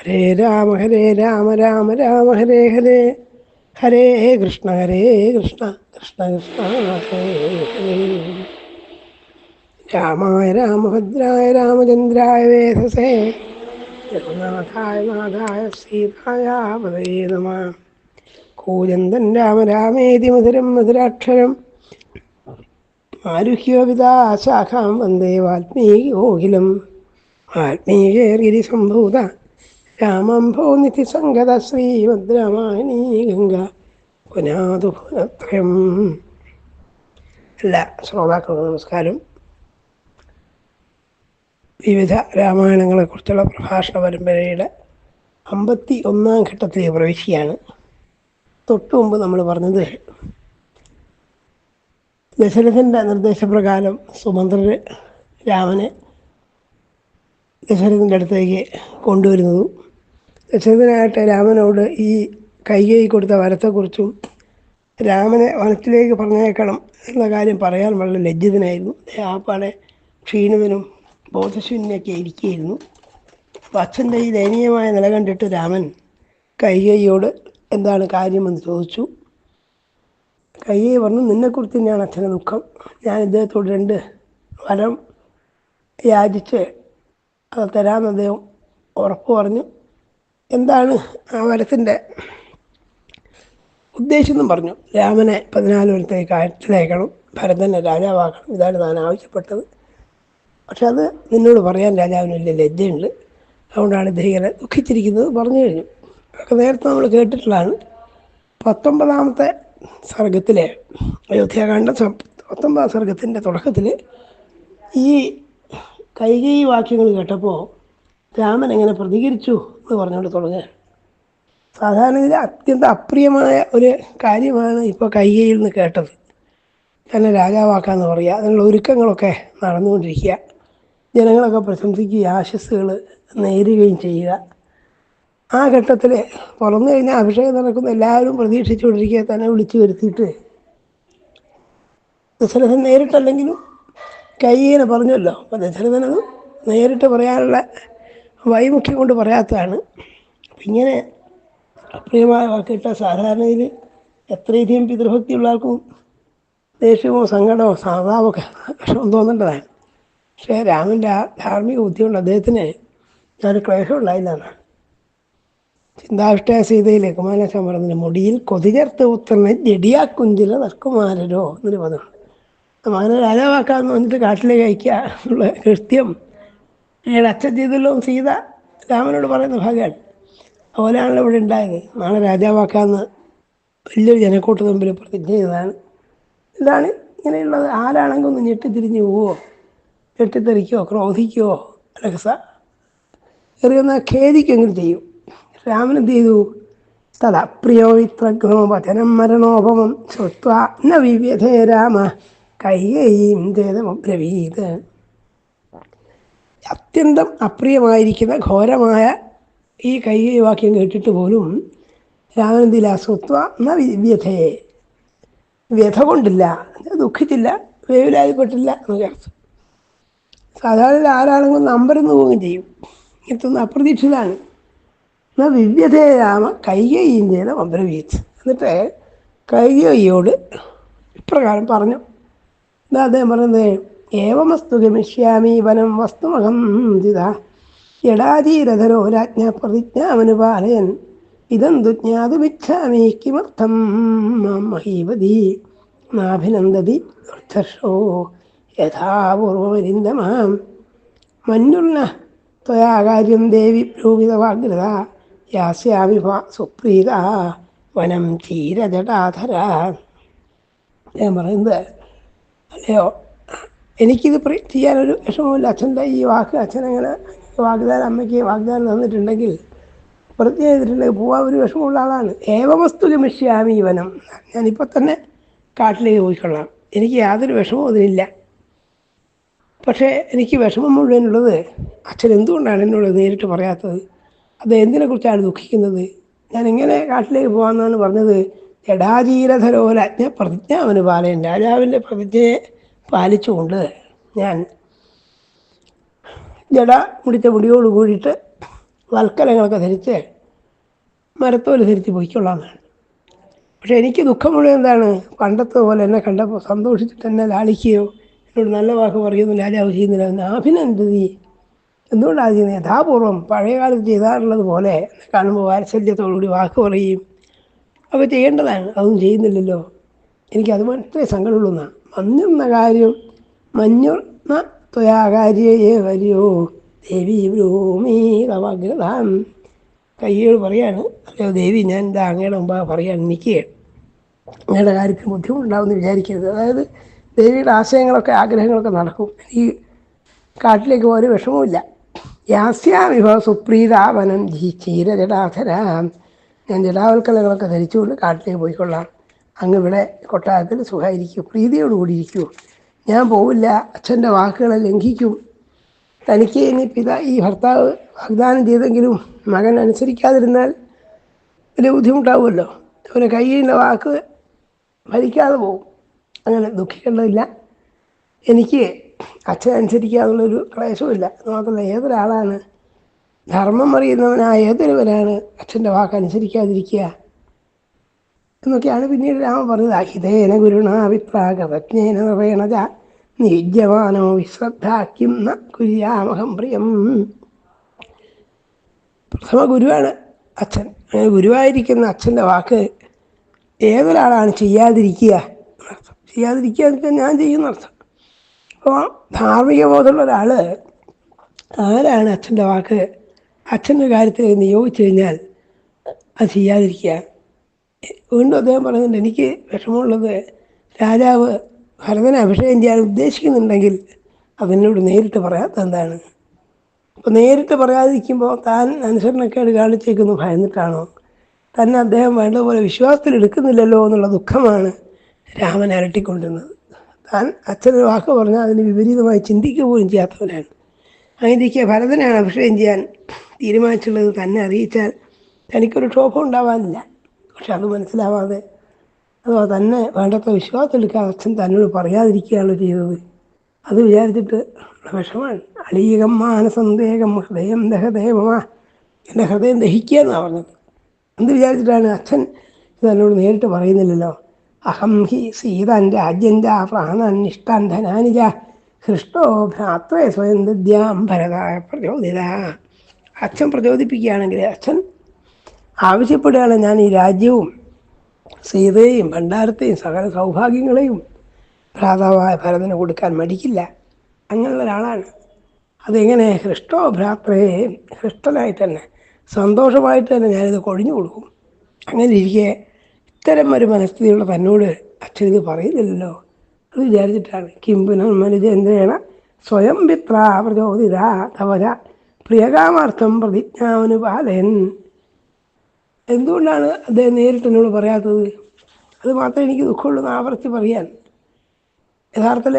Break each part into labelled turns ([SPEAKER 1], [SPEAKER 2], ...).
[SPEAKER 1] ഹരേ രാമ ഹരേ രാമ രാമ രാമ ഹരേ ഹരേ. ഹരേ കൃഷ്ണ ഹരേ കൃഷ്ണ കൃഷ്ണ കൃഷ്ണ ഹരേ ഹരേ. രാമായ രാമഭദ്രായ രാമചന്ദ്രായ വേധസേ രഘുനാഥായ നാഥായ സീതായ നമ. കൂജന്തൻ രാമ രാമേതി മധുരം മധുരാക്ഷരം. ആരുഹ്യോപിതാശാഖാം വന്ദേ വാൽമീകിയോഖിലം ആത്മീകേർഗിരി സംഭൂത രാമംഭോ നിധിസംഗത ശ്രീമദ്രാമായണീ ഗംഗ. പുനാതു പുനത്രയം. എല്ലാ ശ്രോതാക്കൾക്കും നമസ്കാരം. വിവിധ രാമായണങ്ങളെക്കുറിച്ചുള്ള പ്രഭാഷണ പരമ്പരയുടെ അമ്പത്തി ഒന്നാം ഘട്ടത്തിലേക്ക് പ്രവേശിക്കുകയാണ്. തൊട്ടു മുമ്പ് നമ്മൾ പറഞ്ഞത് ദശരഥന്റെ നിർദ്ദേശപ്രകാരം സുമന്ത്രർ രാമനെ ദശരഥന്റെ അടുത്തേക്ക് കൊണ്ടുവരുന്നതും. ദശരഥനായിട്ട് രാമനോട് ഈ കൈകൈ കൊടുത്ത വരത്തെക്കുറിച്ചും രാമനെ വനത്തിലേക്ക് പറഞ്ഞേക്കണം എന്ന കാര്യം പറയാൻ വളരെ ലജ്ജിതനായിരുന്നു. ആപ്പാടെ ക്ഷീണിതനും ബോധശൂന്യൊക്കെ ഇരിക്കുകയായിരുന്നു. അപ്പോൾ അച്ഛന്റെ ഈ ദയനീയമായ നില കണ്ടിട്ട് രാമൻ കൈകൈയോട് എന്താണ് കാര്യമെന്ന് ചോദിച്ചു. കൈകൈ പറഞ്ഞു നിന്നെക്കുറിച്ച് തന്നെയാണ് അച്ഛന്റെ ദുഃഖം. ഞാൻ ഇദ്ദേഹത്തോട് രണ്ട് വരം യാചിച്ച് അത് തരാമെന്ന് അദ്ദേഹം ഉറപ്പ് പറഞ്ഞു. എന്താണ് ആ വരത്തിന്റെ ഉദ്ദേശം എന്നും പറഞ്ഞു. രാമനെ പതിനാല് വരത്തേക്ക് അയച്ചിലേക്കണം ഭരതനെ രാജാവാക്കണം. ഇതാണ് താൻ ആവശ്യപ്പെട്ടത്. പക്ഷെ അത് നിന്നോട് പറയാൻ രാജാവിന് വലിയ ലജ്ജയുണ്ട്. അതുകൊണ്ടാണ് ഇദ്ദേഹം ദുഃഖിച്ചിരിക്കുന്നത് പറഞ്ഞു കഴിഞ്ഞു. അതൊക്കെ നേരത്തെ നമ്മൾ കേട്ടിട്ടുള്ളതാണ്. പത്തൊമ്പതാമത്തെ സർഗത്തിലെ അയോധ്യാകാന്ഡ പത്തൊമ്പതാം സർഗത്തിന്റെ തുടക്കത്തിൽ ഈ കൈകൈ വാക്യങ്ങൾ കേട്ടപ്പോൾ രാമൻ എങ്ങനെ പ്രതികരിച്ചു? എന്ന് പറഞ്ഞുകൊണ്ട് തുടങ്ങുക. സാധാരണ ഇതിൽ അത്യന്തം അപ്രിയമായ ഒരു കാര്യമാണ് ഇപ്പോൾ കയ്യയിൽ നിന്ന് കേട്ടത്. തന്നെ രാജാവാക്കാന്ന് പറയുക അതിനുള്ള ഒരുക്കങ്ങളൊക്കെ നടന്നുകൊണ്ടിരിക്കുക. ജനങ്ങളൊക്കെ പ്രശംസിക്കുക ആശസ്സുകൾ നേരുകയും ചെയ്യുക. ആ ഘട്ടത്തിൽ പുറന്നു കഴിഞ്ഞാൽ അഭിഷേകം നടക്കുന്ന എല്ലാവരും പ്രതീക്ഷിച്ചുകൊണ്ടിരിക്കുക തന്നെ വിളിച്ചു വരുത്തിയിട്ട്. ദശരഥൻ നേരിട്ടല്ലെങ്കിലും കയ്യേനെ പറഞ്ഞല്ലോ അപ്പം ദശരഥനത് നേരിട്ട് പറയാനുള്ള വൈമുഖ്യം കൊണ്ട് പറയാത്തതാണ്. ഇങ്ങനെ അപ്രിയമായ വാക്കിട്ട സാധാരണയിൽ എത്രയധികം പിതൃഭക്തിയുള്ള ആൾക്കും ദേഷ്യമോ സങ്കടമോ സാധാവൊക്കെ വിഷമം തോന്നേണ്ടതാണ്. പക്ഷേ രാമന്റെ ആ ധാർമ്മിക ബുദ്ധി കൊണ്ട് അദ്ദേഹത്തിന് ഞാനൊരു ക്ലേശം ഉണ്ടായില്ല എന്നാണ് ചിന്താവിഷ്ട സീതയിലെ കുമാരനാശാൻ പറഞ്ഞ മുടിയിൽ കൊതിചേർത്ത് പുത്രനെ ജഡിയാക്കുഞ്ചില നർക്കുമാരരോ എന്നൊരു പദമുണ്ട് മകനെ രാജാവാക്കാന്ന് വന്നിട്ട് കാട്ടിലേക്ക് അയക്കുക എന്നുള്ള കൃത്യം അയാൾ അച്ഛൻ ചെയ്തല്ലോ സീത രാമനോട് പറയുന്ന ഭാഗമാണ് അതുപോലെയാണല്ലോ ഇവിടെ ഉണ്ടായത്. നാളെ രാജാവാക്കാന്ന് വലിയൊരു ജനക്കൂട്ട മുമ്പിൽ പ്രതിജ്ഞ ചെയ്തതാണ്. ഇതാണ് ഇങ്ങനെയുള്ളത്. ആരാണെങ്കിൽ ഒന്ന് ഞെട്ടിത്തിരിഞ്ഞ് പോവോ? ഞെട്ടിത്തെറിക്കോ? ക്രോധിക്കോ? അലക്സ എറിയുന്ന ഖേദിക്കെങ്കിലും ചെയ്യും. രാമൻ എന്ത് ചെയ്തു? തദപ്രിയോ ഇത്രഘ്നോ വചനം മരണോപമം ശ്രുത്വ ന വിവ്യധേ രാമ. കൈകയും ദേതമബ്രവീത്. അത്യന്തം അപ്രിയമായിരിക്കുന്ന ഘോരമായ ഈ കൈകൈ വാക്യം കേട്ടിട്ട് പോലും രാമനന്ദിയിൽ സ്വത്വ ന വ്യഥയെ വ്യഥ. കൊണ്ടില്ല ദുഃഖിച്ചില്ല വേവിലായിപ്പെട്ടില്ല എന്നൊക്കെ അർത്ഥം. സാധാരണ ആരാണെങ്കിലും നമ്പരുന്ന് പോവുകയും ചെയ്യും. ഇങ്ങനത്തെ അപ്രതീക്ഷിതാണ്. എന്നാൽ വിവ്യതയെ രാമ കൈകയും ചെയ്ത മന്ത്രവീച്ച് എന്നിട്ട് കൈകയോട് ഇപ്രകാരം പറഞ്ഞു. എന്താ അദ്ദേഹം പറയുന്നത് ഏവമസ്തു ഗമിഷ്യാമി വനം വസ്തുമഹം ദിത യടാധീരധരോ രാജ്ഞ പ്രതിജ്ഞാമനുപാലയൻ. ഇതെന്തു ജ്ഞാതുമിച്ഛാമി കിമർത്ഥം മാം മഹീപതി നാഭിനന്ദതി ദുർധർഷോ യഥാപൂർവമരിന്ദമാം മഞ്ഞുള്ള ത്വയാകാര്യം ദേവി പ്രൂപിതവാഗ്രത യാസ്യാമി സുപ്രീത വനം ധീരജടാധര. ഞാൻ പറയുന്നത് അല്ലയോ? എനിക്കിത് ചെയ്യാനൊരു വിഷമമില്ല. അച്ഛന്റെ ഈ വാക്ക് അച്ഛനങ്ങനെ വാഗ്ദാനം അമ്മയ്ക്ക് വാഗ്ദാനം തന്നിട്ടുണ്ടെങ്കിൽ പ്രതിജ്ഞ ചെയ്തിട്ടുണ്ടെങ്കിൽ പോകാൻ ഒരു വിഷമമുള്ള ആളാണ്. ഏവവസ്തു ഗമിഷ്യാമി വനം ഞാനിപ്പോൾ തന്നെ കാട്ടിലേക്ക് പോയിക്കൊള്ളാം. എനിക്ക് യാതൊരു വിഷമവും അതിനില്ല പക്ഷേ എനിക്ക് വിഷമം മുഴുവനുള്ളത് അച്ഛൻ എന്തുകൊണ്ടാണ് എന്നോട് നേരിട്ട് പറയാത്തത്? അത് എന്തിനെക്കുറിച്ചാണ് ദുഃഖിക്കുന്നത്? ഞാൻ എങ്ങനെ കാട്ടിലേക്ക് പോകാമെന്നാണ് പറഞ്ഞത്? ജഡാചീരധരോലജ്ഞ പ്രതിജ്ഞ അവന് പാലയൻ രാജാവിന്റെ പ്രതിജ്ഞയെ പാലിച്ചുകൊണ്ട് ഞാൻ ജട മുടിച്ച മുടിയോട് കൂടിയിട്ട് വൽക്കലങ്ങളൊക്കെ ധരിച്ച് മരത്തോൽ ധരിച്ച് പോയിക്കൊള്ളാമെന്നാണ്. പക്ഷെ എനിക്ക് ദുഃഖം മുഴുവൻ എന്താണ്? പണ്ടത്തെ പോലെ എന്നെ കണ്ടപ്പോൾ സന്തോഷിച്ചിട്ട് എന്നെ ലാളിക്കുകയോ എന്നോട് നല്ല വാക്ക് പറയുന്നു രാജാവ് ചെയ്യുന്നില്ല എന്ന് അഭിനന്ദതി. എന്തുകൊണ്ടാണ് ചെയ്യുന്നത്? യഥാപൂർവം പഴയകാലത്ത് ചെയ്താറുള്ളത് പോലെ എന്നെ കാണുമ്പോൾ വാത്സല്യത്തോടുകൂടി വാക്ക് പറയും അപ്പോൾ ചെയ്യേണ്ടതാണ്. അതൊന്നും ചെയ്യുന്നില്ലല്ലോ. എനിക്ക് അത് മാത്രമേ സങ്കടമുള്ളൂ എന്നാണ്. മഞ്ഞുന്ന കാര്യം മഞ്ഞുന്ന ത്വയാകാര്യേ വരിയോ ദേവി ഭൂമി കയ്യോട് പറയാണ് അല്ലയോ ദേവി ഞാൻ എന്താ അങ്ങയുടെ മുമ്പാകെ പറയാൻ നിൽക്കുകയാണ്. അങ്ങയുടെ കാര്യത്തിൽ ബുദ്ധിമുട്ടുണ്ടാവുമെന്ന് വിചാരിക്കരുത്. അതായത് ദേവിയുടെ ആശയങ്ങളൊക്കെ ആഗ്രഹങ്ങളൊക്കെ നടക്കും. ഈ കാട്ടിലേക്ക് ഒരു വിഷമവുമില്ല. യാസ്യാമിഭ സുപ്രീതാവനം ജി ജടാധരാം ഞാൻ ജടാവൽക്കലങ്ങളൊക്കെ ധരിച്ചുകൊണ്ട് കാട്ടിലേക്ക് പോയിക്കൊള്ളാം. അങ്ങ് ഇവിടെ കൊട്ടാരത്തിൽ സുഖമായിരിക്കും പ്രീതിയോടുകൂടി ഇരിക്കൂ. ഞാൻ പോവില്ല അച്ഛന്റെ വാക്കുകളെ ലംഘിക്കും. തനിക്ക് ഇനി പിതാ ഈ ഭർത്താവ് വാഗ്ദാനം ചെയ്തെങ്കിലും മകൻ അനുസരിക്കാതിരുന്നാൽ വലിയ ബുദ്ധിമുട്ടാവുമല്ലോ. അവന് കയ്യിന്റെ വാക്ക് ഭരിക്കാതെ പോകും അങ്ങനെ ദുഃഖിക്കേണ്ടതില്ല. എനിക്ക് അച്ഛൻ അനുസരിക്കാതുള്ളൊരു ക്ലേശവുമില്ല അത് മാത്രമല്ല ഏതൊരാളാണ് ധർമ്മം അറിയുന്നവനായ ഏതൊരുവനാണ് അച്ഛന്റെ വാക്ക് അനുസരിക്കാതിരിക്കുക? എന്നൊക്കെയാണ് പിന്നീട് രാമൻ പറഞ്ഞത്. അഹിതേന ഗുരുണാവിത്രാഗതജ്ഞേന നിർവേണജ നിജ്യമാനോ വിശ്രദ്ധാക്കിം ന കുര്യാമഹം പ്രിയം. പ്രഥമ ഗുരുവാണ് അച്ഛൻ. ഗുരുവായിരിക്കുന്ന അച്ഛന്റെ വാക്ക് ഏതൊരാളാണ് ചെയ്യാതിരിക്കുക എന്നർത്ഥം. ചെയ്യാതിരിക്കുക എന്നൊക്കെ ഞാൻ ചെയ്യുന്ന അർത്ഥം. അപ്പോൾ ധാർമ്മിക ബോധമുള്ള ഒരാൾ ആരാണ് അച്ഛന്റെ വാക്ക്? അച്ഛന്റെ കാര്യത്തിൽ നിയോഗിച്ചു കഴിഞ്ഞാൽ അത് ചെയ്യാതിരിക്കുക വീണ്ടും അദ്ദേഹം പറയുന്നുണ്ട് എനിക്ക് വിഷമമുള്ളത് രാജാവ് ഭരതനെ അഭിഷേകം ചെയ്യാൻ ഉദ്ദേശിക്കുന്നുണ്ടെങ്കിൽ അതിനോട് നേരിട്ട് പറയാത്ത എന്താണ്? അപ്പോൾ നേരിട്ട് പറയാതിരിക്കുമ്പോൾ താൻ അനുസരണക്കേട് കാണിച്ചേക്കുന്നു ഭയന്നിട്ടാണോ? തന്നെ അദ്ദേഹം വേണ്ടതുപോലെ വിശ്വാസത്തിൽ എടുക്കുന്നില്ലല്ലോ എന്നുള്ള ദുഃഖമാണ് രാമൻ അരട്ടിക്കൊണ്ടിരുന്നത്. താൻ അച്ഛനൊരു വാക്ക് പറഞ്ഞാൽ അതിന് വിപരീതമായി ചിന്തിക്കുക പോലും ചെയ്യാത്തവനാണ്. അങ്ങനെയിരിക്കെ ഭരതനാണ് അഭിഷേകം ചെയ്യാൻ തീരുമാനിച്ചുള്ളത് തന്നെ അറിയിച്ചാൽ തനിക്കൊരു ക്ഷോഭം ഉണ്ടാവാനില്ല. പക്ഷെ അത് മനസ്സിലാവാതെ അഥവാ തന്നെ വേണ്ടത്ര വിശ്വാസമെടുക്കാൻ അച്ഛൻ തന്നോട് പറയാതിരിക്കുകയാണ് ചെയ്തത്. അത് വിചാരിച്ചിട്ട് വിഷമാണ് അളീകം മാനസന്ദേഹം ഹൃദയം ദഹദേവമാ. എന്റെ ഹൃദയം ദഹിക്കുക എന്നാണ് പറഞ്ഞത്. എന്ത് വിചാരിച്ചിട്ടാണ് അച്ഛൻ ഇത് എന്നോട് നേരിട്ട് പറയുന്നില്ലല്ലോ? അഹം ഹി സീതാൻ രാജ്യഞ്ച പ്രാണൻ ഇഷ്ടാൻ ധനാനിജ ഹൃഷ്ടോ ഭ്രാത്രേ സ്വയം ദദ്യാം ഭരതായ പ്രചോദിത. അച്ഛൻ പ്രചോദിപ്പിക്കുകയാണെങ്കിൽ അച്ഛൻ ആവശ്യപ്പെടുകയാണ് ഞാൻ ഈ രാജ്യവും സീതയെയും ഭണ്ഡാരത്തെയും സകല സൗഭാഗ്യങ്ങളെയും ഭ്രാതാവായ ഭരതന് കൊടുക്കാൻ മടിക്കില്ല. അങ്ങനെയുള്ള ഒരാളാണ് അതെങ്ങനെ ഹൃഷ്ടോ ഭ്രാത്രയെ ഹൃഷ്ടനായിട്ട് തന്നെ സന്തോഷമായിട്ട് തന്നെ ഞാനിത് കൊഴിഞ്ഞു കൊടുക്കും. അങ്ങനെ ഇരിക്കെ ഇത്തരം ഒരു മനസ്ഥിതിയുള്ള തന്നോട് അച്ഛൻ ഇത് പറയുന്നില്ലല്ലോ അത് വിചാരിച്ചിട്ടാണ്. കിംപുനം മനുജേന്ദ്രേണ സ്വയം പിത്ര പ്രചോദിത തവര പ്രിയകാമാർത്ഥം പ്രതിജ്ഞാനുപാലയൻ എന്തുകൊണ്ടാണ് അദ്ദേഹം നേരിട്ട് എന്നോട് പറയാത്തത്? അത് മാത്രമേ എനിക്ക് ദുഃഖമുള്ളൂ എന്ന് ആവർത്തി പറയാൻ. യഥാർത്ഥത്തിൽ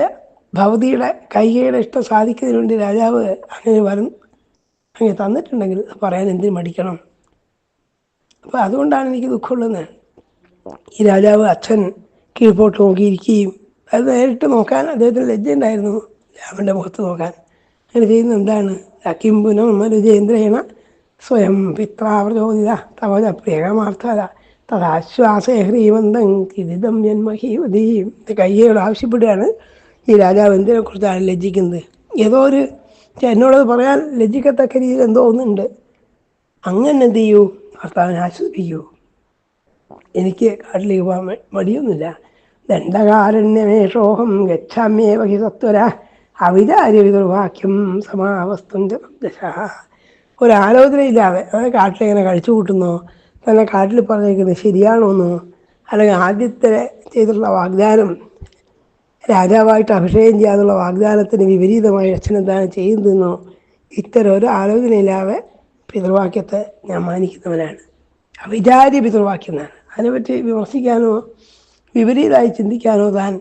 [SPEAKER 1] ഭവതിയുടെ കൈകയുടെ ഇഷ്ടം സാധിക്കുന്നതിന് വേണ്ടി രാജാവ് അങ്ങനെ വരും അങ്ങനെ തന്നിട്ടുണ്ടെങ്കിൽ പറയാൻ എന്തിനു മടിക്കണം? അപ്പോൾ അതുകൊണ്ടാണ് എനിക്ക് ദുഃഖമുള്ളത് ഈ രാജാവ് അച്ഛൻ കീഴ്പോട്ട് നോക്കിയിരിക്കുകയും അത് നേരിട്ട് നോക്കാൻ അദ്ദേഹത്തിന് ലജ്ജയുണ്ടായിരുന്നു രാമന്റെ മുഖത്ത് നോക്കാൻ. അങ്ങനെ ചെയ്യുന്നത് എന്താണ്? അക്കിംബുനം മനുജേന്ദ്രേണ സ്വയം പിത്രാവൃതോദിത തവന പ്രിയകമാർത്ഥത തദാശ്വാസേ ഹ്രീമന്തം കിരിതം ജന്മഹീവതീം ഇത് ആവശ്യപ്പെടുകയാണ് ഈ രാജാവ് എന്തിനെക്കുറിച്ചാണ് ലജ്ജിക്കുന്നത്? ഏതോ ഒരു എന്നോടത് പറയാൻ ലജ്ജിക്കത്തക്ക രീതിയിൽ എന്തോ ഒന്നുണ്ട്. അങ്ങനെ എന്ത് ചെയ്യൂ? ഭർത്താവിനെ ആശ്വസിപ്പിക്കൂ. എനിക്ക് കാട്ടിലേക്ക് പോകാൻ മടിയൊന്നുമില്ല മടിയൊന്നുമില്ല. ദണ്ഡകാരണ്യമേഷോഹം ഗച്ഛാമ്യേവ ഹി സത്വര. അവിചാര്യവിതുർവാക്യം സമാവസ്തും സമാവസ്തുഞ്ചാ ഒരാലോചനയില്ലാതെ അതായത് കാട്ടിലെങ്ങനെ കഴിച്ചു കൂട്ടുന്നോ? തന്നെ കാട്ടിൽ പറഞ്ഞിരിക്കുന്നത് ശരിയാണോന്നോ? അല്ലെങ്കിൽ ആദ്യത്തെ ചെയ്തിട്ടുള്ള വാഗ്ദാനം രാജാവായിട്ട് അഭിഷേകം ചെയ്യാനുള്ള വാഗ്ദാനത്തിന് വിപരീതമായി അച്ഛൻ എന്താണ് ചെയ്യുന്നതെന്നോ ഇത്തരം ഒരു ആലോചനയില്ലാതെ പിതൃവാക്യത്തെ ഞാൻ മാനിക്കുന്നവനാണ്. അവിചാര്യ പിതൃവാക്യം എന്നാണ് അതിനെപ്പറ്റി വിമർശിക്കാനോ വിപരീതമായി ചിന്തിക്കാനോ താൻ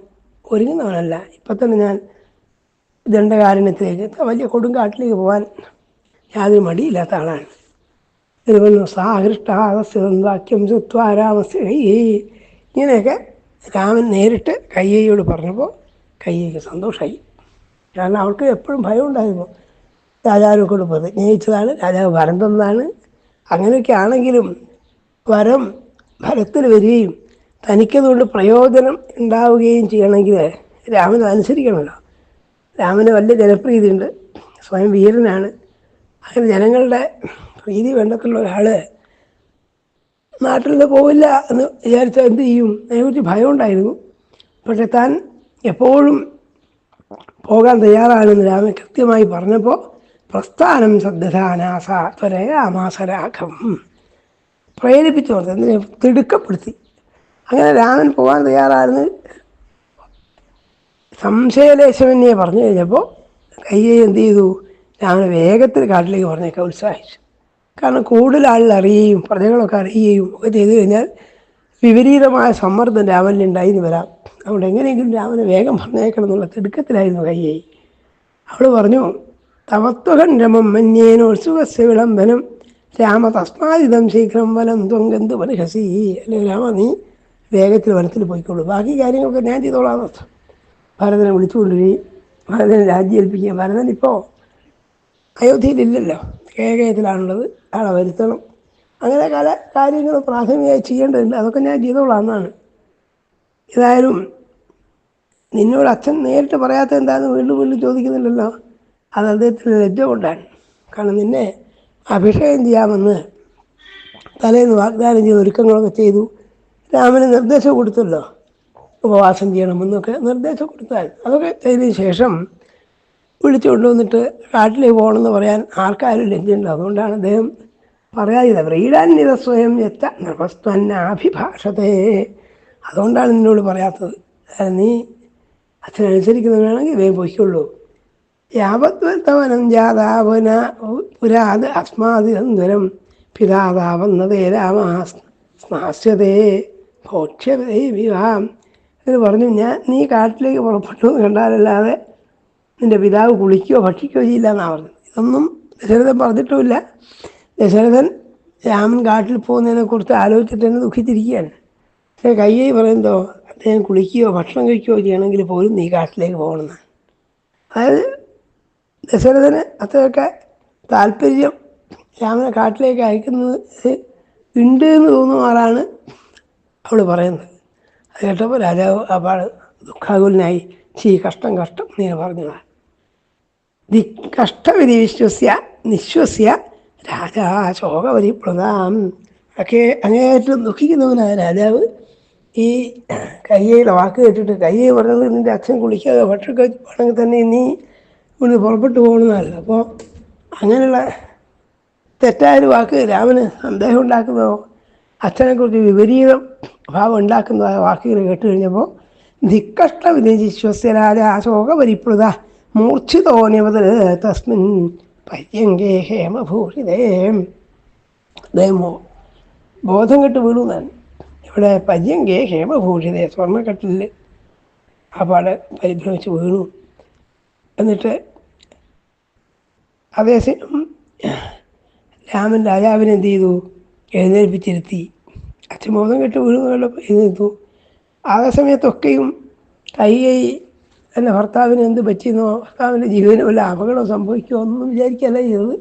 [SPEAKER 1] ഒരുങ്ങുന്നവനല്ല. ഇപ്പം തന്നെ ഞാൻ ദണ്ഡകാരണ്യത്തിലേക്ക് വലിയ കൊടുങ്കാട്ടിലേക്ക് പോകാൻ യാതൊരു മടിയില്ലാത്ത ആളാണ്. തിരുവന്നു സാഹൃഷ്ടാസ്യം ചുത്വാ രാമസ്യ കയ്യേ ഇങ്ങനെയൊക്കെ രാമൻ നേരിട്ട് കയ്യയോട് പറഞ്ഞപ്പോൾ കയ്യേക്ക് സന്തോഷമായി കാരണം അവൾക്ക് എപ്പോഴും ഭയം ഉണ്ടായിരുന്നു രാജാവിനെ കൊണ്ട് പ്രതിജ്ഞയിച്ചതാണ് രാജാവ് വരം തന്നതാണ്. അങ്ങനെയൊക്കെ ആണെങ്കിലും വരം ഫലത്തിൽ വരികയും തനിക്കതുകൊണ്ട് പ്രയോജനം ഉണ്ടാവുകയും ചെയ്യണമെങ്കിൽ രാമൻ അനുസരിക്കണമല്ലോ രാമന് വലിയ ജനപ്രീതിയുണ്ട്. സ്വയം വീരനാണ്. അങ്ങനെ ജനങ്ങളുടെ പ്രീതി വേണ്ടത്തുള്ള ഒരാൾ നാട്ടിൽ നിന്ന് പോവില്ല എന്ന് വിചാരിച്ചാൽ എന്ത് ചെയ്യും? അതിനെക്കുറിച്ച് ഭയം ഉണ്ടായിരുന്നു. പക്ഷെ താൻ എപ്പോഴും പോകാൻ തയ്യാറാണെന്ന് രാമൻ കൃത്യമായി പറഞ്ഞപ്പോൾ പ്രസ്ഥാനം ശ്രദ്ധാനാസ ത്വരയാമാസരാഘം പ്രേരിപ്പിച്ചു കൊടുത്തു എന്തിനെ തിടുക്കപ്പെടുത്തി. അങ്ങനെ രാമൻ പോകാൻ തയ്യാറായിരുന്നു സംശയലേശമെന്നെ പറഞ്ഞു കഴിഞ്ഞപ്പോൾ കയ്യെ എന്ത് ചെയ്തു? രാമനെ വേഗത്തിൽ കാട്ടിലേക്ക് പറഞ്ഞേക്കാൻ ഉത്സാഹിച്ചു. കാരണം കൂടുതൽ ആളുകൾ അറിയുകയും പ്രജകളൊക്കെ അറിയുകയും ഒക്കെ ചെയ്തു കഴിഞ്ഞാൽ വിപരീതമായ സമ്മർദ്ദം രാമനിൽ ഉണ്ടായിന്ന് വരാം. അതുകൊണ്ട് എങ്ങനെയെങ്കിലും രാമനെ വേഗം പറഞ്ഞേക്കണം എന്നുള്ള തിടുക്കത്തിലായിരുന്നു കയ്യേ അവൾ പറഞ്ഞു തവത്വഹൻ രമം മന്യേനോത്സുകസ്യ വിളംബനം. രാമ തസ്മാതിതം ശീഘ്രം വലം ത്വങ്കന്ത് പരിഹസി. അല്ലെങ്കിൽ രാമ നീ വേഗത്തിൽ വനത്തിൽ പോയിക്കോളൂ. ബാക്കി കാര്യങ്ങളൊക്കെ ഞാൻ ചെയ്തോളാം ഭരതനെ വിളിച്ചുകൊണ്ടുവരികയും ഭരതനെ രാജ്യേൽപ്പിക്കുക. ഭരതൻ ഇപ്പോൾ അയോധ്യയിലില്ലല്ലോ. കേകയത്തിലാണുള്ളത് ആളെ വരുത്തണം. അങ്ങനെ പല കാര്യങ്ങൾ പ്രാഥമികമായി ചെയ്യേണ്ടതുണ്ട്. അതൊക്കെ ഞാൻ ചെയ്തോളാന്നാണ് ഏതായാലും നിന്നോട് അച്ഛൻ നേരിട്ട് പറയാത്ത എന്താന്ന് വീണ്ടും വീണ്ടും ചോദിക്കുന്നില്ലല്ലോ. അത് അദ്ദേഹത്തിൽ ലജ്ജ കൊണ്ടാണ് കാരണം നിന്നെ അഭിഷേകം ചെയ്യാമെന്ന് തലേന്ന് വാഗ്ദാനം ചെയ്ത് ഒരുക്കങ്ങളൊക്കെ ചെയ്തു. രാമന് നിർദ്ദേശം കൊടുത്തല്ലോ. ഉപവാസം ചെയ്യണമെന്നൊക്കെ നിർദ്ദേശം കൊടുത്താൽ. അതൊക്കെ ചെയ്തതിന് ശേഷം വിളിച്ചു കൊണ്ടുവന്നിട്ട് കാട്ടിലേക്ക് പോകണമെന്ന് പറയാൻ ആർക്കാരും ലജ്ജയുണ്ട്. അതുകൊണ്ടാണ് അദ്ദേഹം പറയാതില്ല വ്രീഡാന്യത സ്വയം എത്ത നിർവസ്തന്നാഭിഭാഷത്തെ അതുകൊണ്ടാണ് നിന്നോട് പറയാത്തത്. നീ അച്ഛനനുസരിക്കുന്നവനാണെങ്കിൽ വേഗം പൊയ്ക്കുള്ളൂ. യാവത്വത്തവനം ജാതാവന പുരാത് അസ്മാതിരന്തരം പിതാതാവന്നതേ രാമ സ്നാസ്യതേ ഭോക്ഷ്യതേ വിവാഹം. എന്ന് പറഞ്ഞു. ഞാൻ നീ കാട്ടിലേക്ക് പുറപ്പെട്ടു എന്ന് കണ്ടാലല്ലാതെ നിന്റെ പിതാവ് കുളിക്കുകയോ ഭക്ഷിക്കുകയോ ചെയ്യില്ല എന്നാണ് പറഞ്ഞത്. ഇതൊന്നും ദശരഥൻ പറഞ്ഞിട്ടുമില്ല. ദശരഥൻ രാമൻ കാട്ടിൽ പോകുന്നതിനെ കുറിച്ച് ആലോചിച്ചിട്ട് തന്നെ ദുഃഖിച്ചിരിക്കുകയാണ്. പക്ഷേ കയ്യായി പറയുന്നതോ അദ്ദേഹം കുളിക്കുകയോ ഭക്ഷണം കഴിക്കുകയോ ചെയ്യണമെങ്കിൽ പോലും നീ കാട്ടിലേക്ക് പോകണമെന്നാണ് അതായത് ദശരഥന് അത്രയൊക്കെ താല്പര്യം രാമനെ കാട്ടിലേക്ക് അയക്കുന്നത് ഉണ്ട് എന്ന് തോന്നുമാറാണ് അവൾ പറയുന്നത്. അത് കേട്ടപ്പോൾ രാജാവ് അപ്പാട് ദുഃഖാകുലനായി ചീ കഷ്ടം കഷ്ടം നീ പറഞ്ഞതാണ്. ദി കഷ്ടവിധി വിശ്വസ്യ നിശ്വസ്യ രാജാ ശോകപരിപ്ലതാം ഒക്കെ അങ്ങേയറ്റം ദുഃഖിക്കുന്നവനായ രാജാവ് ഈ കയ്യയുടെ വാക്ക് കേട്ടിട്ട് കയ്യെ പറഞ്ഞത് നിന്റെ അച്ഛൻ കുളിക്കാതെ ഭക്ഷണമൊക്കെ വേണമെങ്കിൽ തന്നെ നീ ഇവിടെ പുറപ്പെട്ടു പോകണമെന്നല്ല അപ്പോൾ അങ്ങനെയുള്ള തെറ്റായൊരു വാക്ക് രാമന് സന്ദേഹം ഉണ്ടാക്കുന്നതോ അച്ഛനെക്കുറിച്ച് വിപരീത ഭാവം ഉണ്ടാക്കുന്നതായ വാക്കുകൾ കേട്ട് കഴിഞ്ഞപ്പോൾ ധിക്കഷ്ട വിനിശ്വസ്യ രാജ ശോകപരിപ്ലുത മൂർച്ഛിതോ തസ്മിൻ പര്യങ്കേ ഹേമഭൂഷിതേ. ദേമോ ബോധം കെട്ട് വീണു ഞാൻ. ഇവിടെ പര്യങ്കേ ഹേമഭൂഷിതേ സ്വർണക്കെട്ടിൽ ആ പാട് പരിഭ്രമിച്ച് വീണു. എന്നിട്ട് അതേസമയം രാമൻ രാജാവിനെ എന്ത് ചെയ്തു? എഴുന്നേൽപ്പിച്ചിരുത്തി. അച്ഛൻ ബോധം കെട്ട് വീണു എഴുന്നേൽത്തു ആ സമയത്തൊക്കെയും കൈകൈ എന്റെ ഭർത്താവിന് എന്ത് പറ്റിയെന്നോ ഭർത്താവിന്റെ ജീവന് വല്ല അപകടം സംഭവിക്കുമോ ഒന്നും വിചാരിക്കല്ല ചെയ്തത്.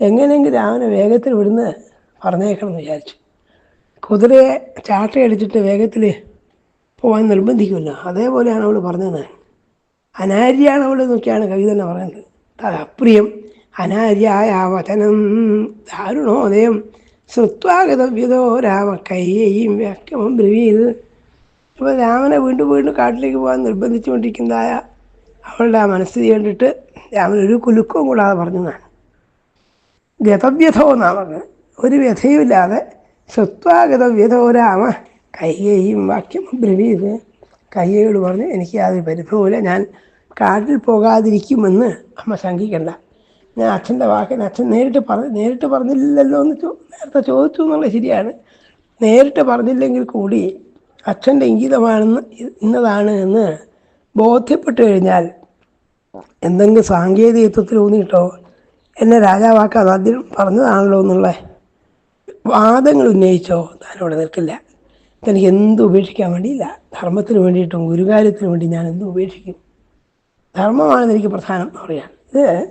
[SPEAKER 1] എങ്ങനെയെങ്കിലും അവനെ വേഗത്തിൽ വിടുന്ന് പറഞ്ഞേക്കണം എന്ന് വിചാരിച്ചു. കുതിരയെ ചാട്ടയടിച്ചിട്ട് വേഗത്തിൽ പോകാൻ നിർബന്ധിക്കുമല്ലോ. അതേപോലെയാണ് അവൾ പറഞ്ഞത്. അനാര്യാണ് അവൾ നോക്കിയാണ് കവി തന്നെ പറയുന്നത്. അപ്രിയം അനാര്യായ വചനം ദാരുണോദയം ശ്രുത്വാഗതവ്യതോ രാമ കയ്യേയും വ്യക്തമം ബ്രവീൽ അപ്പോൾ രാമനെ വീണ്ടും വീണ്ടും കാട്ടിലേക്ക് പോകാൻ നിർബന്ധിച്ചുകൊണ്ടിരിക്കുന്നതായ അവളുടെ ആ മനസ്ഥിതി കണ്ടിട്ട് രാമൻ ഒരു കുലുക്കവും കൂടാതെ ഗതവ്യഥോ എന്നാണ്. പറഞ്ഞത് ഒരു വ്യഥയുമില്ലാതെ സ്വത്വാഗതവ്യഥോ രാമ. കയ്യേയും വാക്യം ബ്രവീത് കയ്യയോട് പറഞ്ഞു എനിക്ക് യാതൊരു പരിഭവമില്ല. ഞാൻ കാട്ടിൽ പോകാതിരിക്കുമെന്ന് അമ്മ ശങ്കിക്കണ്ട. ഞാൻ അച്ഛന്റെ വാക്കിന് അച്ഛൻ നേരിട്ട് പറ നേരിട്ട് പറഞ്ഞില്ലല്ലോ എന്ന് നേരത്തെ ചോദിച്ചു എന്നുള്ളത് ശരിയാണ്. നേരിട്ട് പറഞ്ഞില്ലെങ്കിൽ കൂടി അച്ഛന്റെ ഇംഗിതമാണെന്ന് ഇന്നതാണ് എന്ന് ബോധ്യപ്പെട്ട് കഴിഞ്ഞാൽ എന്തെങ്കിലും സാങ്കേതികത്വത്തിൽ ഊന്നിയിട്ടോ എന്നെ രാജാവാക്കാൻ ആദ്യം പറഞ്ഞതാണല്ലോ എന്നുള്ള വാദങ്ങൾ ഉന്നയിച്ചോ താനവിടെ നിൽക്കില്ല. തനിക്ക് എന്ത് ഉപേക്ഷിക്കാൻ വേണ്ടിയില്ല. ധർമ്മത്തിന് വേണ്ടിയിട്ടും ഗുരുകാര്യത്തിന് വേണ്ടി ഞാൻ എന്ത് ഉപേക്ഷിക്കും. ധർമ്മമാണ് എനിക്ക് പ്രധാനം എന്ന് പറയാൻ. ഇത്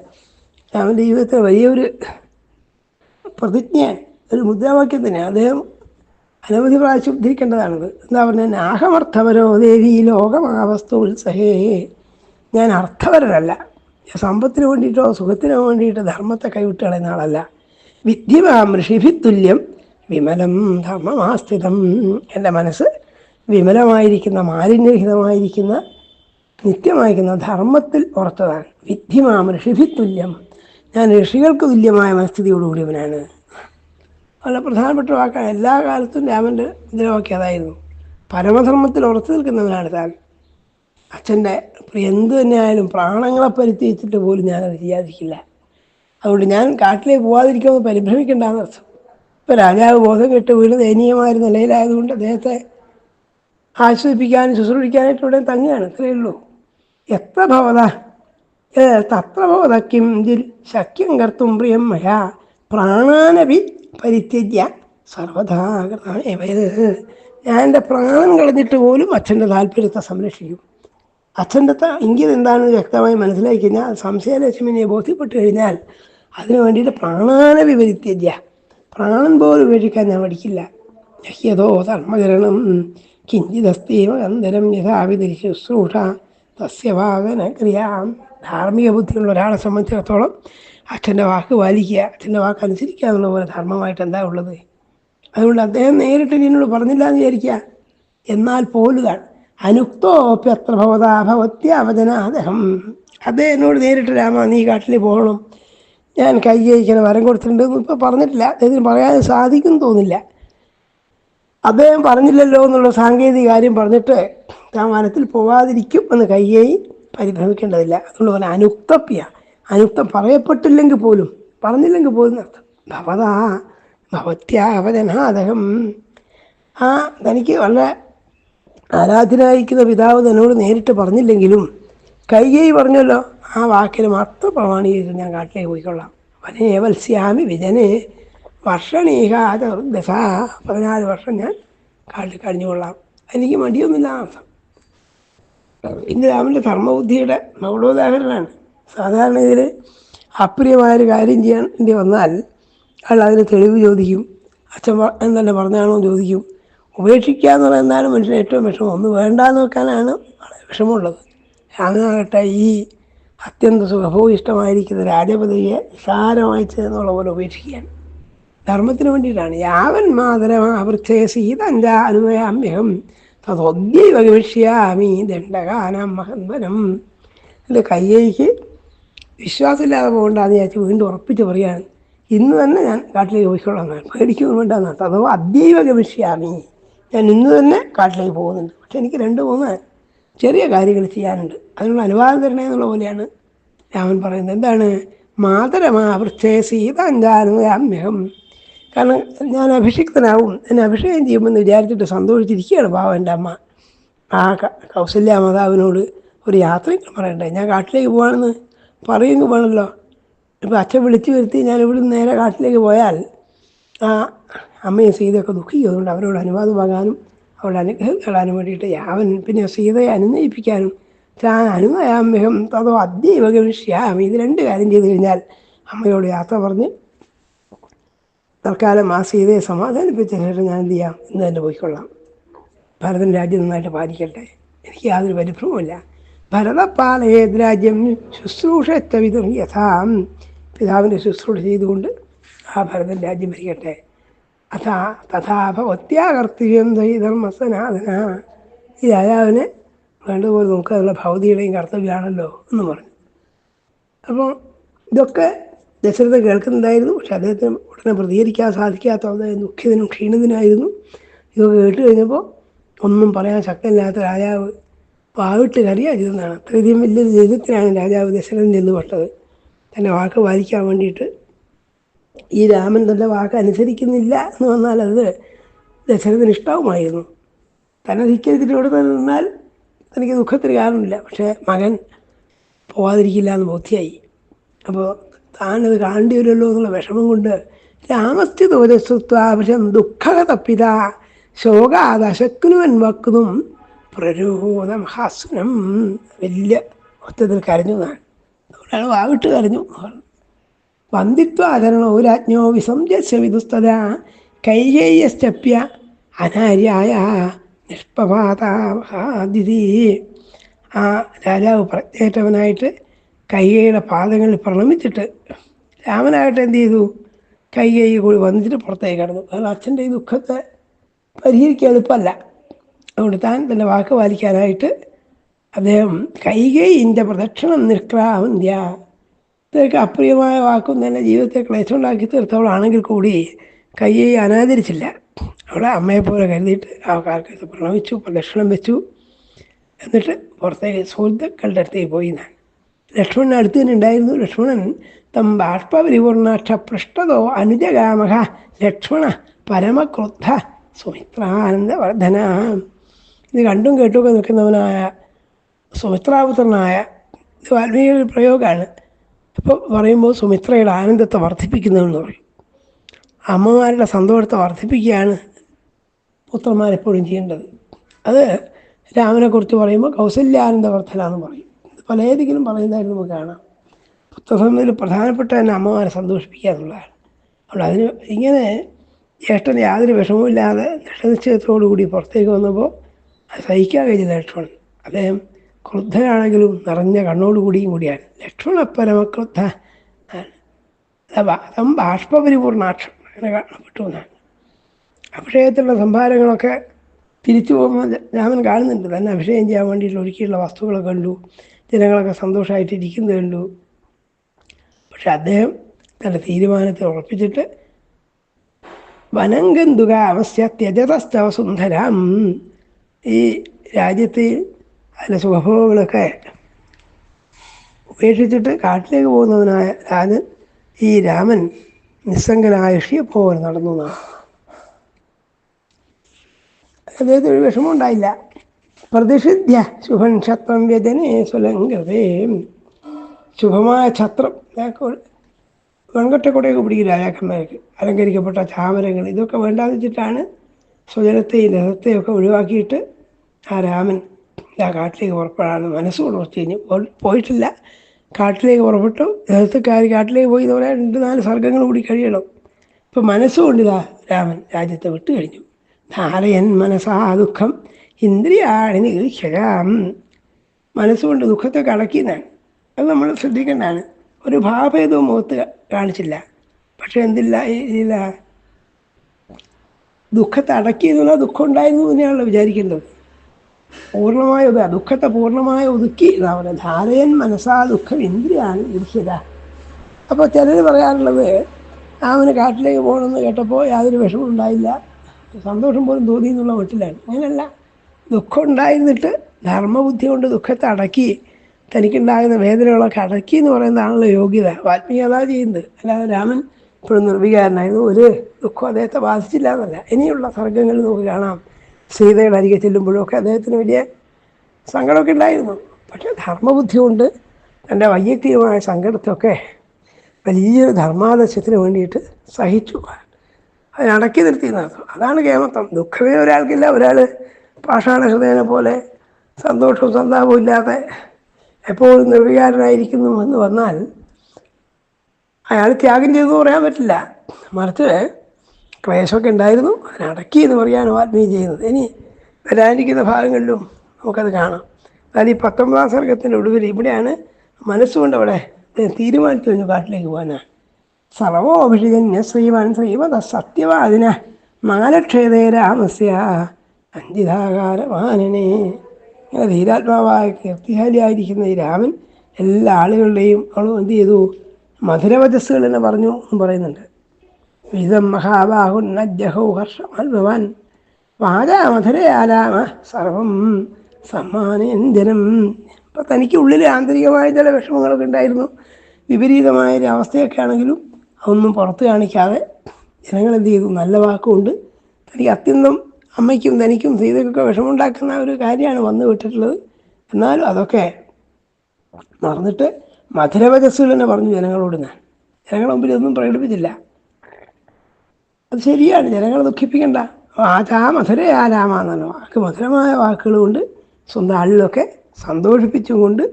[SPEAKER 1] അവന്റെ ജീവിതത്തിൽ വലിയൊരു പ്രതിജ്ഞ ഒരു മുദ്രാവാക്യം തന്നെയാണ്. അദ്ദേഹം അനവധി പ്രാവശ്യം ഉദ്ധരിക്കേണ്ടതാണിത് എന്താ പറഞ്ഞാൽ നാഹമർത്ഥപരോ ദേവി ലോകമാവസ്തു ഉത്സഹേ. ഞാൻ അർത്ഥവരല്ല ഞാൻ സമ്പത്തിന് വേണ്ടിയിട്ടോ സുഖത്തിന് വേണ്ടിയിട്ടോ ധർമ്മത്തെ കൈവിട്ട് കളയുന്ന ആളല്ല. വിദ്യമാം ഋഷിഭിത്തുല്യം വിമലം ധർമ്മമാസ്ഥിതം എന്റെ മനസ്സ് വിമലമായിരിക്കുന്ന മാലിന്യഹിതമായിരിക്കുന്ന നിത്യമായിരിക്കുന്ന ധർമ്മത്തിൽ ഉറച്ചതാണ് വിദ്യമാം ഋഷിഭിത്തുല്യം ഞാൻ ഋഷികൾക്ക് തുല്യമായ മനസ്ഥിതിയോടുകൂടിയവനാണ്. വളരെ പ്രധാനപ്പെട്ട വാക്കാണ്. എല്ലാ കാലത്തും രാമന്റെ മുദ്രാവാക്യം അതായിരുന്നു. പരമധർമ്മത്തിൽ ഉറച്ചു നിൽക്കുന്നവനാണ് താൻ. അച്ഛന്റെ എന്ത് തന്നെയായാലും പ്രാണങ്ങളെ പരിത്യജിച്ചിട്ട് പോലും ഞാൻ ചെയ്യാതിരിക്കില്ല അതുകൊണ്ട് ഞാൻ കാട്ടിലേക്ക് പോകാതിരിക്കുമെന്ന് പരിഭ്രമിക്കേണ്ടെന്ന് അർത്ഥം. ഇപ്പോൾ രാജാവ് ബോധം കെട്ട് വീണ് ദയനീയമായ നിലയിലായതുകൊണ്ട് അദ്ദേഹത്തെ ആശ്വസിപ്പിക്കാനും ശുശ്രൂഷിക്കാനായിട്ട് ഇവിടെ തങ്ങുകയാണ് ഇത്രയേ ഉള്ളൂ. എത്ര ഭവത? തത്ര ഭവത കിം ശക്യം കർത്തും പ്രിയം മയാ പ്രാണാനപി പരിത്യജ്യ സർവധാകൃതമേവയത് ഞാൻ എന്റെ പ്രാണൻ കളഞ്ഞിട്ട് പോലും അച്ഛന്റെ താല്പര്യത്തെ സംരക്ഷിക്കും. അച്ഛന്റെ ഇംഗിതം എന്താണെന്ന് വ്യക്തമായി മനസ്സിലാക്കി കഴിഞ്ഞാൽ സംശയലക്ഷ്മിനെ ബോധ്യപ്പെട്ട് കഴിഞ്ഞാൽ അതിനു വേണ്ടിയിട്ട് പ്രാണാനപി പരിത്യജ്യ. പ്രാണൻ പോലും ഉപേക്ഷിക്കാൻ ഞാൻ പഠിക്കില്ല യഹ്യതോ ധർമ്മചരണം കിഞ്ചിതസ്തീവ അന്തരം യഥാവിധി ശുശ്രൂഷ തസ്യഭാവന ക്രിയ ധാർമ്മിക ബുദ്ധിയുള്ള ഒരാളെ സംബന്ധിച്ചിടത്തോളം അച്ഛന്റെ വാക്ക് പാലിക്കുക അച്ഛന്റെ വാക്ക് അനുസരിക്കുക എന്നുള്ള പോലെ ധർമ്മമായിട്ട് എന്താ ഉള്ളത്? അതുകൊണ്ട് അദ്ദേഹം നേരിട്ട് എന്നോട് പറഞ്ഞില്ല എന്ന് വിചാരിക്കുക. എന്നാൽ പോലുക അനുക്തോപ്പി അത്ര ഭവതാ അവചന അദ്ദേഹം എന്നോട് നേരിട്ട് രാമ നീ കാട്ടിൽ പോകണം. ഞാൻ കൈ കഴിക്കണം വരം കൊടുത്തിട്ടുണ്ട് എന്ന് ഇപ്പോൾ പറഞ്ഞിട്ടില്ല. അദ്ദേഹത്തിന് പറയാൻ സാധിക്കും തോന്നില്ല. അദ്ദേഹം പറഞ്ഞില്ലല്ലോ എന്നുള്ള സാങ്കേതിക കാര്യം പറഞ്ഞിട്ട് താൻ വനത്തിൽ പോവാതിരിക്കും എന്ന് കയ്യേയി പരിഭ്രമിക്കേണ്ടതില്ല. അതുകൊണ്ട് പറഞ്ഞാൽ അനുക്തപ്യ അനുക്തം പറയപ്പെട്ടില്ലെങ്കിൽ പോലും പറഞ്ഞില്ലെങ്കിൽ പോലും അർത്ഥം ഭവതാ ഭവത്യാവജനാദഹം ആ തനിക്ക് വളരെ ആരാധനായിരിക്കുന്ന പിതാവ് തന്നോട് നേരിട്ട് പറഞ്ഞില്ലെങ്കിലും കൈകൈ പറഞ്ഞല്ലോ. ആ വാക്കിന് മാത്രം പ്രമാണീകരിച്ച് ഞാൻ കാട്ടിലേക്ക് പോയിക്കൊള്ളാം. വനേ വത്സ്യാമി വിജനെ വർഷണീകാത ദശ പതിനാല് വർഷം ഞാൻ കാട്ടിൽ കഴിഞ്ഞുകൊള്ളാം. എനിക്ക് മടിയൊന്നുമില്ല അർത്ഥം ഇന്ന് രാമന്റെ ധർമ്മബുദ്ധിയുടെ മൗഢോദാഹരണമാണ് സാധാരണ ഇതിൽ അപ്രിയമായൊരു കാര്യം ചെയ്യേണ്ടി വന്നാൽ അയാൾ അതിന് തെളിവ് ചോദിക്കും. അച്ഛൻ എന്നല്ല പറഞ്ഞാണോ ചോദിക്കും. ഉപേക്ഷിക്കുക എന്ന് പറയുന്നതാണ് മനുഷ്യന് ഏറ്റവും വിഷമം. ഒന്ന് വേണ്ടാന്ന് വെക്കാനാണ് വളരെ വിഷമമുള്ളത്. അങ്ങനെ ഈ അത്യന്ത സുഖഭൂയിഷ്ടമായിരിക്കുന്ന രാജപദവിയെ നിസാരമായി എന്നുള്ള പോലെ ഉപേക്ഷിക്കാൻ ധർമ്മത്തിന് വേണ്ടിയിട്ടാണ്. യാവൻ മാതരമാവൃച്ഛേ സീതഞ്ച അനുമയാമ്യഹം തതൊദ്യൈവ ഗമിഷ്യാമി ദണ്ഡകാനം മഹന്തനം എന്റെ കയ്യേക്ക് വിശ്വാസമില്ലാതെ പോകണ്ടെന്ന് വിചാരിച്ച് വീണ്ടും ഉറപ്പിച്ച് പറയുകയാണ്. ഇന്ന് തന്നെ ഞാൻ കാട്ടിലേക്ക് പോയിക്കൊള്ളാം എന്നാണ്. പേടിക്കൊന്നും വേണ്ടെന്ന് അതോ അദ്യൈവ ഗമിഷ്യാമി ഞാൻ ഇന്ന് തന്നെ കാട്ടിലേക്ക് പോകുന്നുണ്ട്. പക്ഷെ എനിക്ക് രണ്ട് മൂന്ന് ചെറിയ കാര്യങ്ങൾ ചെയ്യാനുണ്ട്. അതിനുള്ള അനുവാദം തരണേ എന്നുള്ള പോലെയാണ് രാമൻ പറയുന്നത്. എന്താണ്? മാതരമാ വൃക്ഷേ സീതാഞ്ചാനുയാമ്യഹം കാരണം ഞാൻ അഭിഷിക്തനാവും. എന്നെ അഭിഷേകം ചെയ്യുമെന്ന് വിചാരിച്ചിട്ട് സന്തോഷിച്ചിരിക്കുകയാണ് പാവം എന്റെ അമ്മ. ആ കൗസല്യ മാതാവിനോട് ഒരു യാത്രയും പറയണ്ടേ? ഞാൻ കാട്ടിലേക്ക് പോകാണെന്ന് പറയുമെങ്കിൽ വേണമല്ലോ. ഇപ്പോൾ അച്ഛൻ വിളിച്ചു വരുത്തി ഞാൻ ഇവിടെ നേരെ കാട്ടിലേക്ക് പോയാൽ ആ അമ്മയും സീതയൊക്കെ ദുഃഖിക്കും. അതുകൊണ്ട് അവരോട് അനുവാദം വാങ്ങാനും അവരുടെ അനുഗ്രഹം നേടാനും വേണ്ടിയിട്ട് അവൻ പിന്നെ സീതയെ അനുനയിപ്പിക്കാനും താൻ അനുനയാമ്യഹം തതോ അദ്യൈവ ഗമിഷ്യാമി ഇത് രണ്ട് കാര്യം ചെയ്തു കഴിഞ്ഞാൽ അമ്മയോട് യാത്ര പറഞ്ഞ് തൽക്കാലം ആ സീതയെ സമാധാനിപ്പിച്ച ശേഷം ഞാൻ എന്ത് ചെയ്യാം? ഇന്ന് തന്നെ പോയിക്കൊള്ളാം. ഭരതൻ രാജ്യം നന്നായിട്ട് പാലിക്കട്ടെ. എനിക്ക് യാതൊരു പരിഭ്രമവുമില്ല. ഭരതപാലയേത് രാജ്യം ശുശ്രൂഷത്വവിധം യഥാം. പിതാവിന്റെ ശുശ്രൂഷ ചെയ്തുകൊണ്ട് ആ ഭരതൻ രാജ്യം ഭരിക്കട്ടെ. അഥാ തഥാ ഭവത്യാകർത്തവ്യം ധർമ്മസനാഥന ഈ രാജാവിനെ വേണ്ടതുപോലെ നോക്കാനുള്ള ഭൗതിയുടെയും കർത്തവ്യമാണല്ലോ എന്ന് പറഞ്ഞു. അപ്പോൾ ഇതൊക്കെ ദശരഥ കേൾക്കുന്നുണ്ടായിരുന്നു. പക്ഷെ അദ്ദേഹത്തിന് ഉടനെ പ്രതികരിക്കാൻ സാധിക്കാത്ത ദുഃഖിതനും ക്ഷീണിതനായിരുന്നു. ഇതൊക്കെ കേട്ട് കഴിഞ്ഞപ്പോൾ ഒന്നും പറയാൻ ശക്തമില്ലാത്ത രാജാവ് വാവിട്ട് കറിയാണ് ചെയ്തതാണ് അത്രയധികം വലിയൊരു ദൈവത്തിനാണ് രാജാവ് ദശരഥൻ ചെന്നുപെട്ടത് തന്റെ വാക്ക് പാലിക്കാൻ വേണ്ടിയിട്ട് ഈ രാമൻ തന്റെ വാക്ക് അനുസരിക്കുന്നില്ല എന്ന് വന്നാൽ അത് ദശരഥന് ഇഷ്ടവുമായിരുന്നു. തന്നെ ധിക്കരിച്ചിട്ട് ഇവിടെ തന്നെ നിന്നാൽ തനിക്ക് ദുഃഖത്തിന് കാരണമില്ല. പക്ഷേ മകൻ പോവാതിരിക്കില്ല എന്ന് ബോധ്യായി. അപ്പോൾ താനത് കാണേണ്ടി വരുമല്ലോ എന്നുള്ള വിഷമം കൊണ്ട് രാമസ്ഥിതോ ദുഃഖക തപ്പിത ശോകാദശക്കുനുവൻ വക്കുന്നതും പ്രരോധ മഹാസുനം വലിയ ഒറ്റത്തിൽ കരഞ്ഞു എന്നാണ് അതുകൊണ്ടാണ് വാവിട്ട് കരഞ്ഞു. വന്ദിത്വ ആചരണം ഒരാജ്ഞോ വിസംജസ്യ വിദുസ്തത കൈകേയശ്ചപ്യ അനാര്യായ നിഷ്പപാതാദിതി ആ രാജാവ് പ്രജ്ഞേറ്റവനായിട്ട് കൈകയുടെ പാദങ്ങളിൽ പ്രണമിച്ചിട്ട് രാമനായിട്ട് എന്ത് ചെയ്തു? കൈകൈ കൂടി വന്നിട്ട് പുറത്തേക്ക് കടന്നു. കാരണം അച്ഛന്റെ ഈ ദുഃഖത്തെ പരിഹരിക്കാൻ എളുപ്പമല്ല. അതുകൊണ്ട് താൻ തന്റെ വാക്ക് പാലിക്കാനായിട്ട് അദ്ദേഹം കൈകൈന്റെ പ്രദക്ഷിണം നിഷ്ക്രാമന്ത്യ ഇതൊക്കെ അപ്രിയമായ വാക്കും തന്നെ ജീവിതത്തെ ക്ലേശമുണ്ടാക്കി തീർത്തവളാണെങ്കിൽ കൂടി കൈയെ അനാദരിച്ചില്ല. അവളെ അമ്മയെപ്പോലെ കരുതിയിട്ട് ആൾക്കാർക്ക് പ്രണമിച്ചു പ്രദക്ഷിണം വെച്ചു എന്നിട്ട് പുറത്തേക്ക് സുഹൃത്തുക്കളുടെ അടുത്തേക്ക് പോയി ഞാൻ ലക്ഷ്മണൻ അടുത്ത് തന്നെ ഉണ്ടായിരുന്നു. ലക്ഷ്മണൻ തം ബാഷ്പരിപൂർണാക്ഷ പൃഷ്ടതോ അനുജഗാമഹ ലക്ഷ്മണ പരമക്രുദ്ധ സുമിത്രാനന്ദവർദ്ധന. ഇത് കണ്ടും കേട്ടുമൊക്കെ നിൽക്കുന്നവനായ സുമിത്രാപുത്രനായ ഇത് വാൽമീകി പ്രയോഗമാണ്. അപ്പോൾ പറയുമ്പോൾ സുമിത്രയുടെ ആനന്ദത്തെ വർദ്ധിപ്പിക്കുന്നതെന്ന് പറയും. അമ്മമാരുടെ സന്തോഷത്തെ വർദ്ധിപ്പിക്കുകയാണ് പുത്രന്മാരെപ്പോഴും ചെയ്യേണ്ടത്. അത് രാമനെക്കുറിച്ച് പറയുമ്പോൾ കൗസല്യാനന്ദവർദ്ധന എന്ന് പറയും പല ഏതെങ്കിലും പറയുന്നതായിട്ട് നമുക്ക് കാണാം. പുത്രസമ്മതിൽ പ്രധാനപ്പെട്ട തന്നെ അമ്മമാരെ സന്തോഷിപ്പിക്കുക എന്നുള്ളതാണ്. അതുകൊണ്ട് അതിന് ഇങ്ങനെ ജ്യേഷ്ഠന് യാതൊരു വിഷമവും ഇല്ലാതെ ദൃഢനിശ്ചയത്തോടു കൂടി പുറത്തേക്ക് വന്നപ്പോൾ സഹിക്കാൻ കഴിഞ്ഞ ലക്ഷ്മണൻ അദ്ദേഹം ക്രുദ്ധനാണെങ്കിലും നിറഞ്ഞ കണ്ണോടുകൂടിയും കൂടിയാണ്. ലക്ഷ്മണ പരമക്രുദ്ധ അതം ബാഷ്പപരിപൂർണാക്ഷം അങ്ങനെ കാണപ്പെട്ടു എന്നാണ് അഭിഷേകത്തിലുള്ള സംഭാരങ്ങളൊക്കെ തിരിച്ചു പോകുമ്പോൾ രാമൻ കാണുന്നുണ്ട്. തന്നെ അഭിഷേകം ചെയ്യാൻ വേണ്ടിയിട്ട് ഒരുക്കിയുള്ള വസ്തുക്കളൊക്കെ കണ്ടു. ജനങ്ങളൊക്കെ സന്തോഷമായിട്ട് ഇരിക്കുന്നത് കണ്ടു. പക്ഷെ അദ്ദേഹം തന്റെ തീരുമാനത്തെ ഉറപ്പിച്ചിട്ട് വനംഗന്ധുക അവസ്യ ത്യജതസ്തവ സുന്ദരം ഈ രാജ്യത്ത് അതിന്റെ സുഖഭോഗങ്ങളൊക്കെ ഉപേക്ഷിച്ചിട്ട് കാട്ടിലേക്ക് പോകുന്നവനായ രാജൻ ഈ രാമൻ നിസ്സംഗനായ ഋഷിയെപ്പോലെ നടന്നു എന്നാണ്. അദ്ദേഹത്തിന് ഒരു വിഷമം ഉണ്ടായില്ല പ്രതിഷിദ്ധ്യ ശുഭൻ ക്ഷത്രം വ്യജനെ സ്വലങ്കൃതേ ശുഭമായ ഛത്രം. വെങ്കട്ടക്കുടയൊക്കെ പിടിക്കും രാജാക്കന്മാർക്ക് അലങ്കരിക്കപ്പെട്ട ചാമരങ്ങൾ ഇതൊക്കെ വേണ്ടാന്ന് വെച്ചിട്ടാണ് സ്വജനത്തെയും രഥത്തെയും ഒക്കെ ഒഴിവാക്കിയിട്ട് ആ രാമൻ ആ കാട്ടിലേക്ക് പുറപ്പെടാണ് മനസ്സുകൊണ്ട് കുറച്ച് കഴിഞ്ഞ് പോയിട്ടില്ല. കാട്ടിലേക്ക് പുറപ്പെട്ടു. രഥത്തുകാർ കാട്ടിലേക്ക് പോയി. ഇതുപോലെ രണ്ട് നാല് സർഗങ്ങൾ കൂടി കഴിയണം. ഇപ്പം മനസ്സുകൊണ്ട് ഇതാ രാമൻ രാജ്യത്തെ വിട്ടു കഴിഞ്ഞു. ധാരയൻ മനസ്സാ ദുഃഖം ഇന്ദ്രിയാണി ക്ഷരാം മനസ്സുകൊണ്ട് ദുഃഖത്തെ കളക്കിയെന്നാണ് അത് നമ്മൾ ശ്രദ്ധിക്കേണ്ടതാണ്. ഒരു ഭാവഭേദവും മുഖത്ത് കാണിച്ചില്ല. പക്ഷെ എന്തില്ല ഇല്ല. ദുഃഖത്തെ അടക്കി എന്നുള്ള ദുഃഖം ഉണ്ടായിരുന്നു തന്നെയാണല്ലോ വിചാരിക്കേണ്ടത്. പൂർണമായ ഒതുക്കുക ദുഃഖത്തെ പൂർണമായ ഒതുക്കി എന്നാ ധാരയൻ മനസ്സാ ദുഃഖം ഇന്ദ്രിയാണ് ഈർഷ്യത അപ്പോൾ ചിലർ പറയാറുള്ളത് അവന് കാട്ടിലേക്ക് പോകണമെന്ന് കേട്ടപ്പോൾ യാതൊരു വിഷമം ഉണ്ടായില്ല. സന്തോഷം പോലും തോന്നി എന്നുള്ള വീട്ടിലാണ്. അങ്ങനെയല്ല ദുഃഖം ഉണ്ടായിരുന്നിട്ട് ധർമ്മബുദ്ധി കൊണ്ട് ദുഃഖത്തെ അടക്കി തനിക്കുണ്ടാകുന്ന വേദനകളൊക്കെ അടക്കി എന്ന് പറയുന്നതാണല്ലോ യോഗ്യത. അതാ ചെയ്യുന്നത്. അല്ലാതെ രാമൻ ഇപ്പോഴും നിർവികാരനായിരുന്നു. ഒരു ദുഃഖം അദ്ദേഹത്തെ ബാധിച്ചില്ല എന്നല്ല. ഇനിയുള്ള സർഗങ്ങളിൽ നമുക്ക് കാണാം. സീതയുടെ അരികെ ചെല്ലുമ്പോഴൊക്കെ അദ്ദേഹത്തിന് വലിയ സങ്കടമൊക്കെ ഉണ്ടായിരുന്നു. പക്ഷെ ധർമ്മബുദ്ധി കൊണ്ട് തന്റെ വൈയക്തികമായ സങ്കടത്തൊക്കെ വലിയൊരു ധർമാദർശത്തിന് വേണ്ടിയിട്ട് സഹിച്ചു. അതിനടക്കി നിർത്തി നടത്തും അതാണ് കേമത്വം. ദുഃഖമേ ഒരാൾക്കില്ല. ഒരാൾ പാഷാണ ഹൃദയനെ പോലെ സന്തോഷവും സന്താപവും ഇല്ലാതെ എപ്പോഴും നിർവികാരനായിരിക്കുന്നു എന്ന് വന്നാൽ അയാൾ ത്യാഗം ചെയ്തു പറയാൻ പറ്റില്ല. മറിച്ച് ക്ലേശമൊക്കെ ഉണ്ടായിരുന്നു. അതിനടക്കി എന്ന് പറയാനോ ആത്മീയ ചെയ്യുന്നത്. ഇനി വരാനിരിക്കുന്ന ഭാഗങ്ങളിലും നമുക്കത് കാണാം. എന്നാൽ ഈ പത്തൊമ്പതാം സർഗത്തിന്റെ ഒടുവിൽ ഇവിടെയാണ് മനസ്സുകൊണ്ട് അവിടെ തീരുമാനിച്ചു കഴിഞ്ഞു കാട്ടിലേക്ക് പോകാനാണ്. സർവോഭിഷജന്യ ശ്രീമാൻ ശ്രീമത സത്യവാദിന മാലക്ഷേതേ രാമസ്യ അഞ്ചിതാകാരമാനനെ ഇങ്ങനെ ധീരാത്മാവായ കീർത്തിശാലിയായിരിക്കുന്ന ഈ രാമൻ എല്ലാ ആളുകളുടെയും അവൾ എന്ത് ചെയ്തു? മധുരവചസ്സുകൾ എന്ന് പറഞ്ഞു എന്ന് പറയുന്നുണ്ട്. വിധം മഹാബാഹുന്നജ്ജഹൗ ഹർഷമൽഭവൻ വാചാമധുരയാലാമ സർവം സമ്മാനേന്ദ്രനം ഇപ്പം തനിക്ക് ഉള്ളിൽ ആന്തരികമായ ചില വിഷമങ്ങളൊക്കെ ഉണ്ടായിരുന്നു. വിപരീതമായ ഒരു അവസ്ഥയൊക്കെ ആണെങ്കിലും അതൊന്നും പുറത്ത് കാണിക്കാതെ ജനങ്ങൾ എന്ത് ചെയ്തു? നല്ല വാക്കുകൊണ്ട് തനിക്ക് അത്യന്തം അമ്മയ്ക്കും തനിക്കും സീതയ്ക്കൊക്കെ വിഷമമുണ്ടാക്കുന്ന ഒരു കാര്യമാണ് വന്നു വിട്ടിട്ടുള്ളത്. എന്നാലും അതൊക്കെ മറന്നിട്ട് മധുരവചസ്സുകൾ തന്നെ പറഞ്ഞു ജനങ്ങളോട് ഞാൻ. ജനങ്ങളുടെ മുമ്പിൽ ഒന്നും പ്രകടിപ്പിച്ചില്ല. അത് ശരിയാണ്. ജനങ്ങളെ ദുഃഖിപ്പിക്കണ്ട. ആചാ മധുരയാലാമ എന്നാണ് വാക്ക് മധുരമായ വാക്കുകൾ കൊണ്ട് സ്വന്തം ആളിലൊക്കെ സന്തോഷിപ്പിച്ചും കൊണ്ട്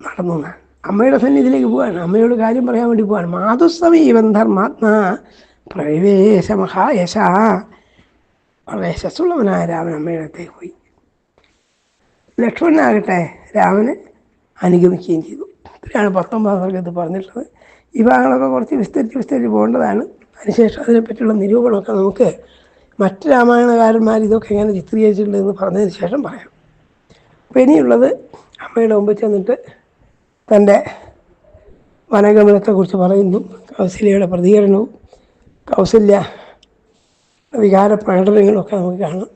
[SPEAKER 1] നടന്നു ഞാൻ അമ്മയുടെ സന്നിധിയിലേക്ക് പോവാണ്. അമ്മയോട് കാര്യം പറയാൻ വേണ്ടി പോവാണ്. മാതുസ്വമീവൻ ധർമാത്മാ പ്രവേശ മഹായശ. വളരെ യശസ്സുള്ളവനായ രാമൻ അമ്മയുടെ അടുത്തേക്ക് പോയി. ലക്ഷ്മണനാകട്ടെ രാമനെ അനുഗമിക്കുകയും ചെയ്തു. ഇത്രയാണ് പത്തൊമ്പതാം സർഗത്ത് പറഞ്ഞിട്ടുള്ളത്. ഈ ഭാഗങ്ങളൊക്കെ കുറച്ച് വിസ്തരിച്ച് വിസ്തരിച്ച് പോകേണ്ടതാണ്. അതിനുശേഷം അതിനെപ്പറ്റിയുള്ള നിരൂപണമൊക്കെ നമുക്ക് മറ്റ് രാമായണകാരന്മാർ ഇതൊക്കെ എങ്ങനെ ചിത്രീകരിച്ചിട്ടുണ്ടെന്ന് പറഞ്ഞതിന് ശേഷം പറയാം. അപ്പോൾ ഇനിയുള്ളത് അമ്മയുടെ മുമ്പ് ചെന്നിട്ട് തന്റെ വനഗമനത്തെക്കുറിച്ച് പറയുന്നു. കൗസല്യയുടെ പ്രതികരണവും കൗസല്യ വികാര പ്രകടനങ്ങളൊക്കെ നമുക്ക് കാണാം.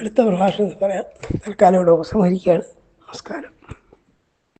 [SPEAKER 1] അടുത്ത പ്രഭാഷണത്തിൽ പറയാം. തൽക്കാലം ഇവിടെ ഉപസംഹരിക്കുകയാണ്. നമസ്കാരം.